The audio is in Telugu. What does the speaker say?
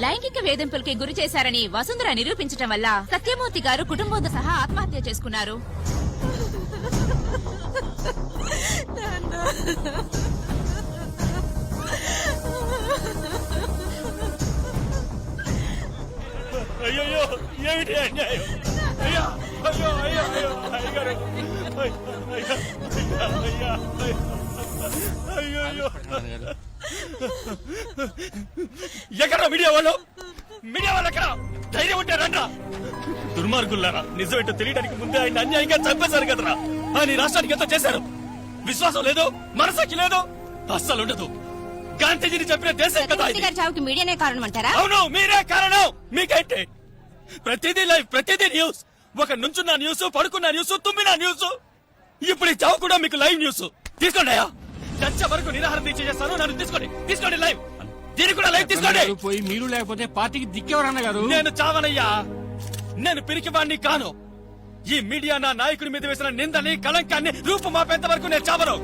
లైంగిక వేధింపులకి గురి చేశారని వసుంధర నిరూపించటం వల్ల సత్యమూర్తి గారు కుటుంబంతో సహా ఆత్మహత్య చేసుకున్నారు. అయ్యో ఏమిటి అన్యాయం? అయ్యో అయ్యో అయ్యో అయ్యో అయ్యగారు అయ్యో అయ్యో అయ్యో అయ్యో. ఎక్కడ మీడియా వాళ్ళు? మీడియా వాళ్ళు ఎక్కడ ధైర్యం ఉంటే రండ్రా. దుర్మార్గులారా నిజమేంటో తెలియడానికి ముందే ఆయన అన్యాయంగా చంపేశారు కదరా. ఆయన రాష్ట్రానికి ఎంత చేశారు. విశ్వాసం లేదు మనసాకి లేదు అస్సలు ఉండదు. గాంధీజీని చెప్పిన దేశం కదా చావుకి మీడియానే కారణం అంటారా అవును మీరే కారణం. మీకైతే ప్రతిదీ లైవ్ ప్రతిదీ న్యూస్. ఒక నుంచున్న న్యూస్ పడుకున్న న్యూస్ తుమ్మిన న్యూస్. ఇప్పుడు ఈ చావు కూడా మీకు లైవ్ న్యూస్. తీసుకోండి చచ్చ వరకు నిరాహారం దీక్ష చేస్తాను నన్ను తీసుకోండి. తీసుకోండి లైవ్. దీనికి కూడా లైవ్ తీసుకోండి. పోయి మీరు లేకపోతే పార్టీకి దిక్కేవారు అన్నగారు నేను చావనయ్యా. నేను పిరికివాణ్ణి కాను. ఈ మీడియా నా నాయకుడి మీద వేసిన నిందని కళంకాన్ని రూపుమాపేంత వరకు నేను చావను.